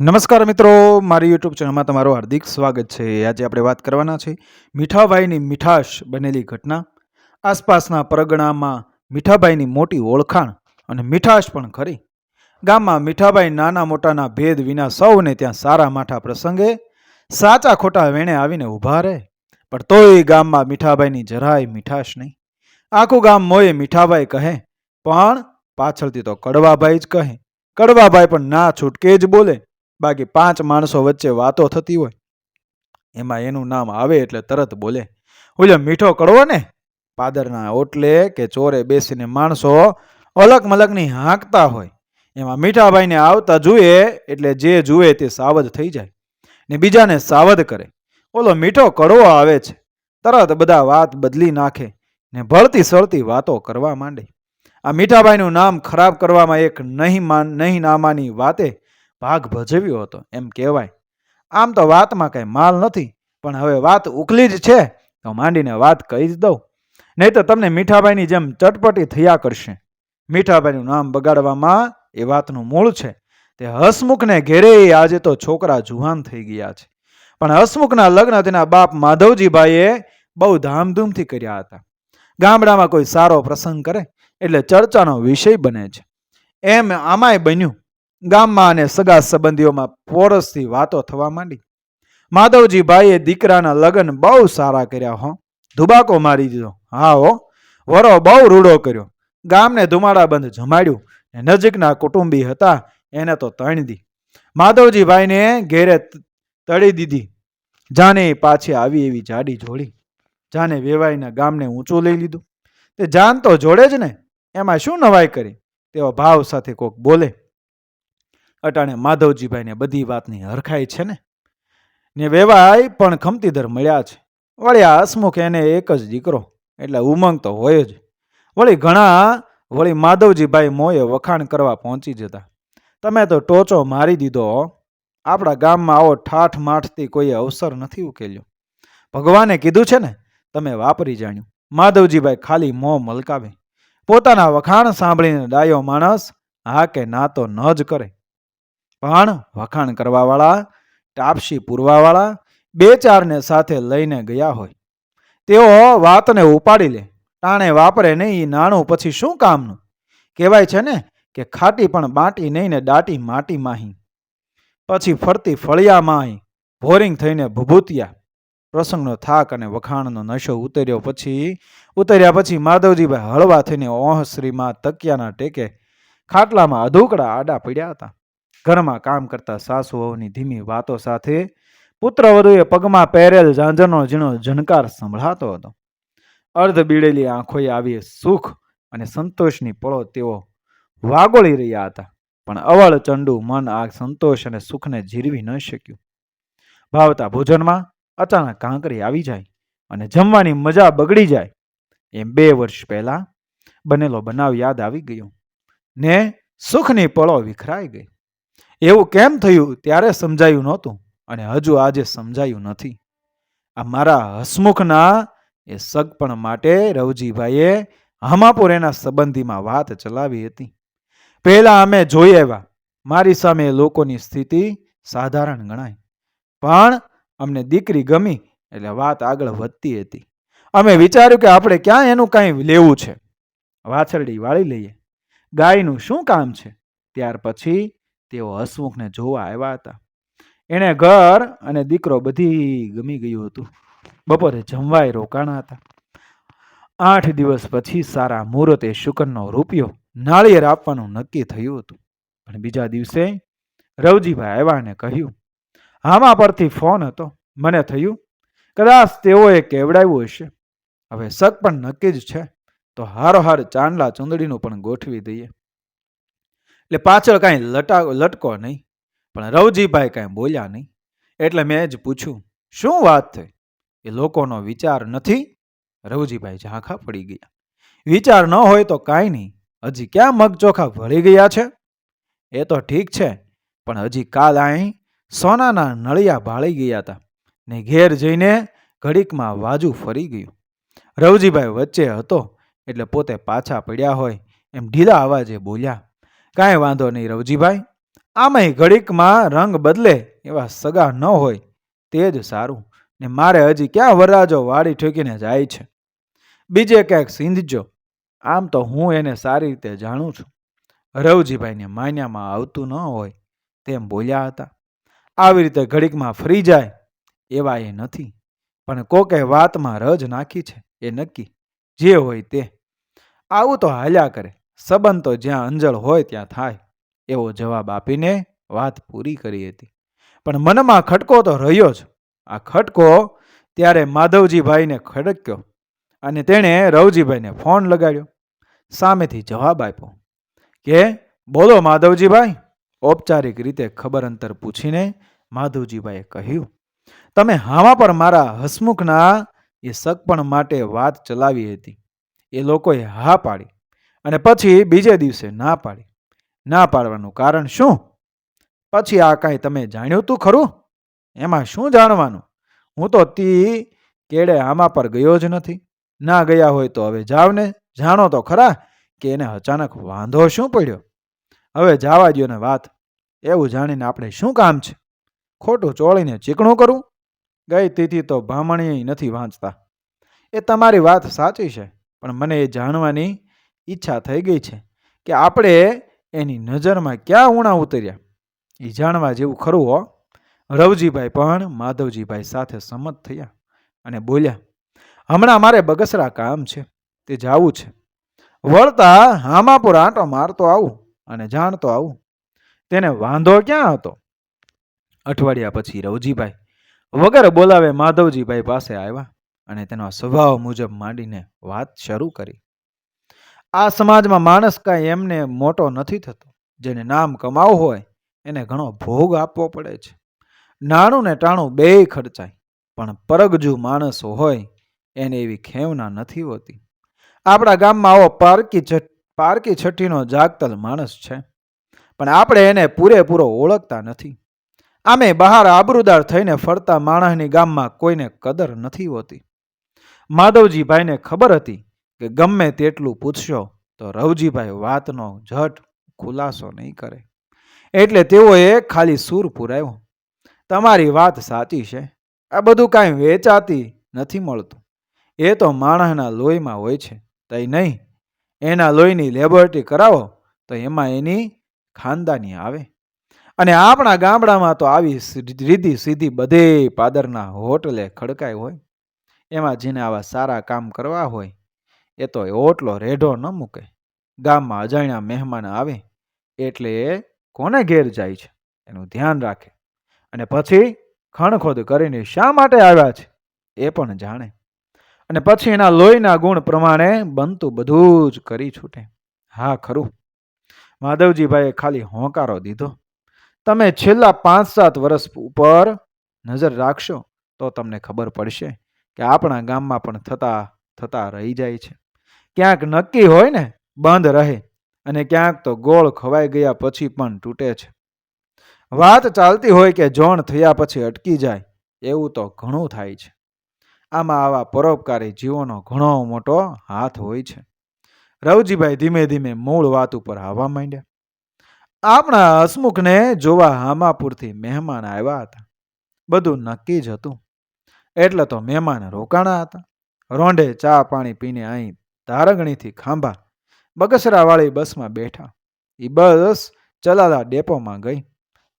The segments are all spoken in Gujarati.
નમસ્કાર મિત્રો, મારી યુટ્યુબ ચેનલમાં તમારું હાર્દિક સ્વાગત છે. આજે આપણે વાત કરવાના છે મીઠાભાઈની મીઠાશ બનેલી ઘટના, આસપાસના પરગણામાં મીઠાભાઈની મોટી ઓળખાણ અને મીઠાશ પણ ખરી. ગામમાં મીઠાભાઈ નાના મોટાના ભેદ વિના સૌને ત્યાં સારા માઠા પ્રસંગે, સાચા ખોટા વેણે આવીને ઊભા રહે. પણ તોય ગામમાં મીઠાભાઈની જરાય મીઠાશ નહીં. આખું ગામ મોએ મીઠાભાઈ કહે, પણ પાછળથી તો કડવાભાઈ જ કહે. કડવાભાઈ પણ ના છૂટકે જ બોલે. બાકી પાંચ માણસો વચ્ચે વાતો થતી હોય, એમાં એનું નામ આવે એટલે તરત બોલે. ઓલો મીઠો કડવો ને, પાદરના ઓટલે કે ચોરે બેસીને માણસો અલગ મલકની હાંકતા હોય. એમાં મીઠાભાઈને આવતા જુએ એટલે જે જુએ તે સાવધ થઈ જાય ને બીજાને સાવધ કરે. ઓલો મીઠો કડવો આવે છે, તરત બધા વાત બદલી નાખે ને ભળતી સળતી વાતો કરવા માંડે. આ મીઠાભાઈનું નામ ખરાબ કરવામાં એક નહીં નહીં નામાની વાતે ભાગ ભજવ્યો હતો, એમ કહેવાય. આમ તો વાતમાં કંઈ માલ નથી, પણ હવે વાત ઉકલી જ છે, તો માંડીને વાત કહી જ દઉં. નહીં તો તમને મીઠાભાઈની જેમ ચટપટી થયા કરશે. મીઠાભાઈનું નામ બગાડવામાં એ વાતનું મૂળ છે. તે હસમુખને ઘેરે આજે તો છોકરા જુવાન થઈ ગયા છે. પણ હસમુખના લગ્ન તેના બાપ માધવજીભાઈએ બહુ ધામધૂમથી કર્યા હતા. ગામડામાં કોઈ સારો પ્રસંગ કરે, એટલે ચર્ચાનો વિષય બને છે. એમ આમાંય બન્યું. ગામમાં અને સગા સંબંધીઓમાં પોરસથી વાતો થવા માંડી. માધવજીભાઈએ દીકરાના લગ્ન બહુ સારા કર્યા હો. ધુબાકો મારી દીધો. હા હો. વરો બહુ રૂડો કર્યો. ગામને ધુમાડા બંધ જમાડ્યું નજીકના કુટુંબી હતા એને તો તણી દી. માધવજીભાઈને ઘેરે તળી દીધી. જાને પાછી આવી એવી જાડી જોડી. જાને વેવાઈના ગામને ઊંચું લઈ લીધું. તે જાન તો જોડે જ ને. એમાં શું નવાઈ કરી? તેવા ભાવ સાથે કોક બોલે. અટાણે માધવજીભાઈને બધી વાતની હરખાઈ છે ને? ને વેવાય પણ ખમતીધર મળ્યા છે. વળી હસમુખ એને એક જ દીકરો, એટલે ઉમંગ તો હોય જ. વળી ઘણા, વળી માધવજીભાઈ મોએ વખાણ કરવા પહોંચી જતા. તમે તો ટોચો મારી દીધો આપણા ગામમાં આવો ઠાઠ માઠથી કોઈ અવસર નથી ઉકેલ્યો. ભગવાને કીધું છે ને, તમે વાપરી જાણ્યું. માધવજીભાઈ ખાલી મોં મલકાવે. પોતાના વખાણ સાંભળીને ડાયો માણસ, હા કે ના તો ન જ કરે. પણ વખાણ કરવાવાળા, ટાપસી પૂરવાવાળા બે ચારને સાથે લઈને ગયા હોય. તેઓ વાતને ઉપાડી લે. ટાણે વાપરે નહીં નાણું પછી શું કામનું? કહેવાય છે ને કે ખાટી પણ બાટી નહીં ને દાટી માટી માહી. પછી ફરતી ફળિયા માહી ભોરિંગ થઈને ભભૂતિયા. પ્રસંગનો થાક અને વખાણનો નશો ઉતર્યો પછી, ઉતર્યા પછી માધવજીભાઈ હળવા થઈને ઓહ શ્રીમાં તકિયાના ટેકે ખાટલામાં અધુકડા આડા પડ્યા હતા. ઘરમાં કામ કરતા સાસુ વહુની ધીમી વાતો સાથે પુત્રવધુએ પગમાં પહેરેલ ઝાંઝરનો ઝીણો ઝનકાર સંભળાતો હતો. અર્ધ બીડેલી આંખોએ આવી સુખ અને સંતોષની પળો તેઓ વાગોળી રહ્યા હતા, પણ અવળ ચંડુ મન આ સંતોષ અને સુખને જીરવી ન શક્યું. ભાવતા ભોજનમાં અચાનક કાંકરી આવી જાય અને જમવાની મજા બગડી જાય. એમ બે વર્ષ પહેલા બનેલો બનાવ યાદ આવી ગયો ને સુખની પળો વિખરાઈ ગઈ. એવું કેમ થયું? ત્યારે સમજાયું નહોતું. અને હજુ આજે સમજાયું નથી. આ મારા હસમુખના એ સગપણ માટે રવજીભાઈએ હમાપુર એના સંબંધીમાં વાત ચલાવી હતી. પહેલા અમે જોઈ આવ્યા. મારી સામે લોકોની સ્થિતિ સાધારણ ગણાય. પણ અમને દીકરી ગમી એટલે વાત આગળ વધતી હતી. અમે વિચાર્યું કે આપણે ક્યાં એનું કાંઈ લેવું છે. વાછરડી વાળી લઈએ. ગાયનું શું કામ છે? ત્યાર પછી તેઓ હસમુખને જોવા આવ્યા હતા. એણે ઘર અને દીકરો બધી ગમી ગયું હતું. બપોરે જમવાય રોકાણા હતા. આઠ દિવસ પછી સારા મુહૂર્તે શુકનનો રૂપિયો નાળિયેર આપવાનું નક્કી થયું હતું. પણ બીજા દિવસે રવજીભાઈ આવ્યા અને કહ્યું આમાં પરથી ફોન હતો. મને થયું, કદાચ તેઓએ કેવડાવ્યું હશે. હવે શક પણ નક્કી જ છે. તો હારોહાર ચાંદલા ચૂંદડીનું પણ ગોઠવી દઈએ. એટલે પાછળ કાંઈ લટા, લટકો નહીં, પણ રવજીભાઈ કાંઈ બોલ્યા નહીં. એટલે મેં જ પૂછ્યું, શું વાત થઈ? એ લોકોનો વિચાર નથી. રવજીભાઈ ઝાંખા પડી ગયા. વિચાર ન હોય તો કાંઈ નહીં. હજી ક્યાં મગચોખા ભળી ગયા છે? એ તો ઠીક છે, પણ હજી કાલ અહીં સોનાના નળિયા ભાળી ગયા હતા ને ઘેર જઈને ઘડીકમાં વાજુ ફરી ગયું. રવજીભાઈ વચ્ચે હતો એટલે પોતે પાછા પડ્યા હોય એમ ઢીલા અવાજે બોલ્યા કાંઈ વાંધો નહીં રવજીભાઈ. આમાંય ઘડીકમાં રંગ બદલે એવા સગા ન હોય તે જ સારું. ને મારે હજી ક્યાં વરરાજો વાડી ઠોકીને જાય છે? બીજે ક્યાંક સિંધજો. આમ તો હું એને સારી રીતે જાણું છું. રવજીભાઈને માન્યામાં આવતું ન હોય તેમ બોલ્યા હતા. આવી રીતે ઘડીકમાં ફરી જાય એવા એ નથી. પણ કોકે વાતમાં રજ નાખી છે એ નક્કી. જે હોય તે. આવું તો હાલ્યા કરે. સંબંધ તો જ્યાં અંજળ હોય ત્યાં થાય, એવો જવાબ આપીને વાત પૂરી કરી હતી. પણ મનમાં ખટકો તો રહ્યો જ. આ ખટકો ત્યારે માધવજીભાઈને ખડક્યો અને તેણે રવજીભાઈને ફોન લગાડ્યો. સામેથી જવાબ આપ્યો. કે, બોલો માધવજીભાઈ. ઔપચારિક રીતે ખબર અંતર પૂછીને માધવજીભાઈએ કહ્યું, તમે હામા પર મારા હસમુખના એ સગપણ માટે વાત ચલાવી હતી. એ લોકોએ હા પાડી. અને પછી બીજે દિવસે ના પાડી. ના પાડવાનું કારણ શું? પછી આ કાંઈ તમે જાણ્યું તું ખરું? એમાં શું જાણવાનું? હું તો તી કેડે આમાં પર ગયો જ નથી. ના ગયા હોય તો હવે જાવ ને જાણો તો ખરા કે એને અચાનક વાંધો શું પડ્યો? હવે જાવા દ્યો ને વાત. એવું જાણીને આપણે શું કામ છે? ખોટું ચોળીને ચીકણું કરવું ગઈ તિથિ તો ભામણીય નથી વાંચતા. એ તમારી વાત સાચી છે, પણ મને એ જાણવાની ઈચ્છા થઈ ગઈ છે કે આપણે એની નજરમાં ક્યાં ઉણા ઉતર્યા? એ જાણવા જેવું ખરું હો. રવજીભાઈ પણ માધવજીભાઈ સાથે સંમત થયા અને બોલ્યા, હમણાં મારે બગસરા કામ છે, તે જાવું છે. વળતા હામાપુર આંટો મારતો આવું અને જાણતો આવું. તેને વાંધો ક્યાં હતો? અઠવાડિયા પછી રવજીભાઈ વગર બોલાવે માધવજીભાઈ પાસે આવ્યા અને તેનો સ્વભાવ મુજબ માંડીને વાત શરૂ કરી. આ સમાજમાં માણસ કાંઈ એમને મોટો નથી થતો. જેને નામ કમાવું હોય, એને ઘણો ભોગ આપવો પડે છે. નાણું ને ટાણું બેય ખર્ચાય, પણ પરગજુ માણસ હોય, એને એવી ખેવના નથી હોતી. આપણા ગામમાં આવો પારકી છ, પારકી છઠ્ઠીનો જાગતલ માણસ છે. પણ આપણે એને પૂરેપૂરો ઓળખતા નથી. આમે બહાર આબરૂદાર થઈને ફરતા માણસની ગામમાં કોઈને કદર નથી હોતી. માધવજીભાઈને ખબર હતી કે ગમે તેટલું પૂછશો, તો રવજીભાઈ વાતનો ઝટ ખુલાસો નહીં કરે. એટલે તેઓએ ખાલી સૂર પુરાવ્યો. તમારી વાત સાચી છે. આ બધું કાંઈ વેચાતી નથી મળતું. એ તો માણસના લોહીમાં હોય છે. તઈ નહીં. એના લોહીની લેબોરેટરી કરાવો, તો એમાં એની ખાનદાની આવે. અને આપણા ગામડામાં તો આવી રીધી સીધી બધે પાદરના હોટલે ખડકાય હોય. એમાં જેને આવા સારા કામ કરવા હોય એ તો ઓટલો રેઢો ન મૂકે. ગામમાં અજાણ્યા મહેમાન આવે એટલે એ કોને ઘેર જાય છે? એનું ધ્યાન રાખે. અને પછી ખણખોદ કરીને શા માટે આવ્યા છે? એ પણ જાણે. અને પછી એના લોહીના ગુણ પ્રમાણે બનતું બધું જ કરી છૂટે. હા, ખરું. માધવજીભાઈએ ખાલી હોંકારો દીધો. તમે છેલ્લા પાંચ સાત વર્ષ ઉપર નજર રાખશો તો તમને ખબર પડશે કે આપણા ગામમાં પણ થતા થતા રહી જાય છે. ક્યાંક નક્કી હોય ને, બંધ રહે અને ક્યાંક તો ગોળ ખવાઈ ગયા પછી પણ તૂટે છે. વાત ચાલતી હોય કે જોણ થયા પછી અટકી જાય, એવું તો ઘણું થાય છે. આમાં આવા પરોપકારી જીવોનો ઘણો મોટો હાથ હોય છે. રવજીભાઈ ધીમે ધીમે મૂળ વાત ઉપર આવવા માંડ્યા. આપણા હસમુખને જોવા હામાપુરથી મહેમાન આવ્યા હતા. બધું નક્કી જ હતું. એટલે તો મહેમાન રોકાણા હતા. રોંઢે ચા પાણી પીને અહીં ધારગણીથી ખાંભા બગસરાવાળી બસમાં બેઠા. એ બસ ચલાલા ડેપોમાં ગઈ.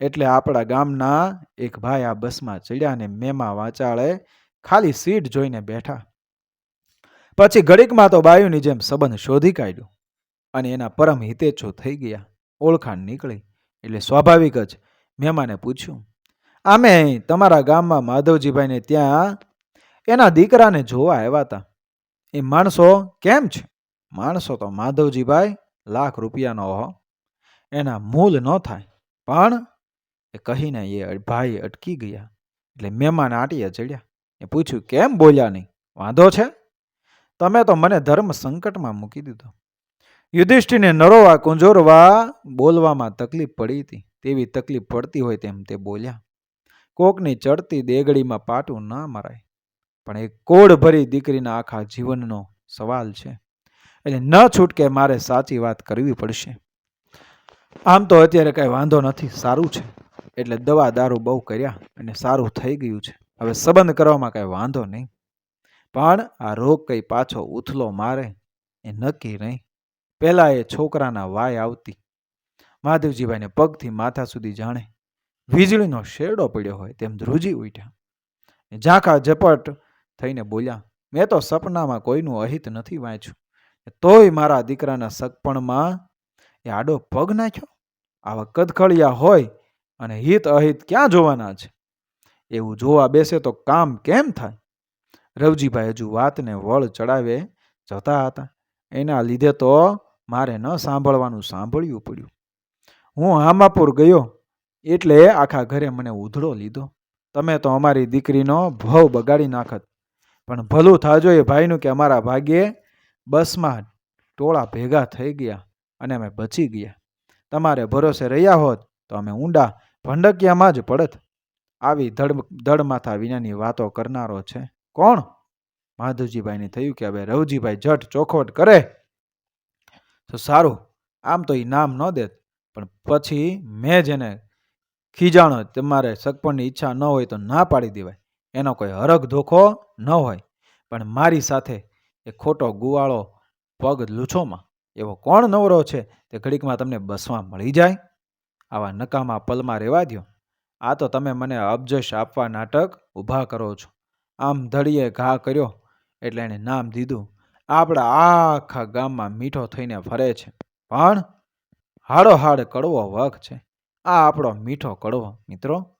એટલે આપણા ગામના એક ભાઈ આ બસમાં ચડ્યા ને મેમા વાંચાળે ખાલી સીટ જોઈને બેઠા. પછી ઘડીકમાં તો બાયુની જેમ સંબંધ શોધી કાઢ્યો અને એના પરમ હિતેચો થઈ ગયા. ઓળખાણ નીકળી. એટલે સ્વાભાવિક જ મહેમાને પૂછ્યું, આમે તમારા ગામમાં માધવજીભાઈને ત્યાં એના દીકરાને જોવા આવ્યા હતા એ માણસો કેમ છે? માણસો તો માધવજીભાઈ લાખ રૂપિયાનો હો. એના મૂલ ન થાય. પણ એ કહીને એ ભાઈ અટકી ગયા. એટલે મહેમાન આટીએ ચડ્યા. એ પૂછ્યું, કેમ બોલ્યા નહીં? વાંધો છે? તમે તો મને ધર્મ સંકટમાં મૂકી દીધો. યુધિષ્ઠિરને નરોવા કુંજોરવા બોલવામાં તકલીફ પડી હતી. તેવી તકલીફ પડતી હોય તેમ તે બોલ્યા. કોકની ચડતી દેગડીમાં પાટું ના મરાય. પણ એ કોડ ભરી દીકરીના આખા જીવનનો સવાલ છે. એટલે ન છૂટકે મારે સાચી વાત કરવી પડશે. આમ તો અત્યારે કાંઈ વાંધો નથી, સારું છે. એટલે દવા દારૂ બહુ કર્યા અને સારું થઈ ગયું છે. હવે સંબંધ કરવામાં કાંઈ વાંધો નહીં. પણ આ રોગ કંઈ પાછો ઉથલો મારે એ નક્કી નહીં. પહેલાં એ છોકરાના વાય આવતી. મહાદેવજીભાઈને પગથી માથા સુધી જાણે વીજળીનો શેરડો પડ્યો હોય તેમ ધ્રુજી ઉઠ્યા. ઝાંખા ઝપટ થઈને બોલ્યા, મેં તો સપનામાં કોઈનું અહિત નથી વાંચ્યું. તોય મારા દીકરાના સગપણમાં એ આડો પગ નાખ્યો? આવા કદખળિયા હોય અને હિત અહિત ક્યાં જોવાના છે? એવું જોવા બેસે તો કામ કેમ થાય? રવજીભાઈ હજુ વાતને વળ ચડાવે જતા હતા. એના લીધે તો મારે ન સાંભળવાનું સાંભળ્યું પડ્યું. હું હામાપુર ગયો એટલે આખા ઘરે મને ઉધડો લીધો. તમે તો અમારી દીકરીનો ભવ બગાડી નાખત. પણ ભલું થાજો એ ભાઈનું કે અમારા ભાગ્યે બસમાં ટોળા ભેગા થઈ ગયા અને અમે બચી ગયા. તમારે ભરોસે રહ્યા હોત તો અમે ઊંડા ભંડકિયામાં જ પડત. આવી ધડ ધડમાથા વિનાની વાતો કરનારો છે કોણ? માધવજીભાઈને થયું કે હવે રવજીભાઈ જટ ચોખવટ કરે. તો સારું, આમ તો એ નામ ન દેત, પણ પછી મેં જેને ખીજાણો, તમારે સગપણની ઈચ્છા ન હોય તો ના પાડી દેવાય. એનો કોઈ હરખ ધોખો ન હોય. પણ મારી સાથે એ ખોટો ગુવાળો પગ લૂછોમાં એવો કોણ નવરો છે તે ઘડીકમાં તમને બસમાં મળી જાય? આવા નકામા પલમાં રહેવા દ્યો. આ તો તમે મને અબજશ આપવા નાટક ઊભા કરો છો. આમ ધડીએ ઘા કર્યો એટલે એણે નામ દીધું. આપણા આખા ગામમાં મીઠો થઈને ફરે છે. પણ હાડો હાડ કડવો વખ છે. આ આપણો મીઠો કડવો, મિત્રો.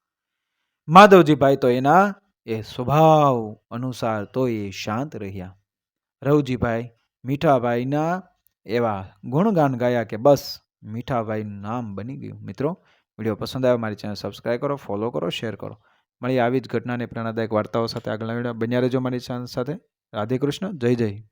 માધવજીભાઈ તો એના એ સ્વભાવ અનુસાર તો એ શાંત રહ્યા. રવજીભાઈ મીઠાભાઈના એવા ગુણગાન ગાયા કે બસ મીઠાભાઈનું નામ બની ગયું. મિત્રો, વીડિયો પસંદ આવ્યો મારી ચેનલ સબસ્ક્રાઈબ કરો, ફોલો કરો, શેર કરો. મળી આવી જ ઘટનાને પ્રેરણાદાયક વાર્તાઓ સાથે આગળના વીડિયો બન્યા રહેજો મારી ચેનલ સાથે. રાધે કૃષ્ણ, જય જય.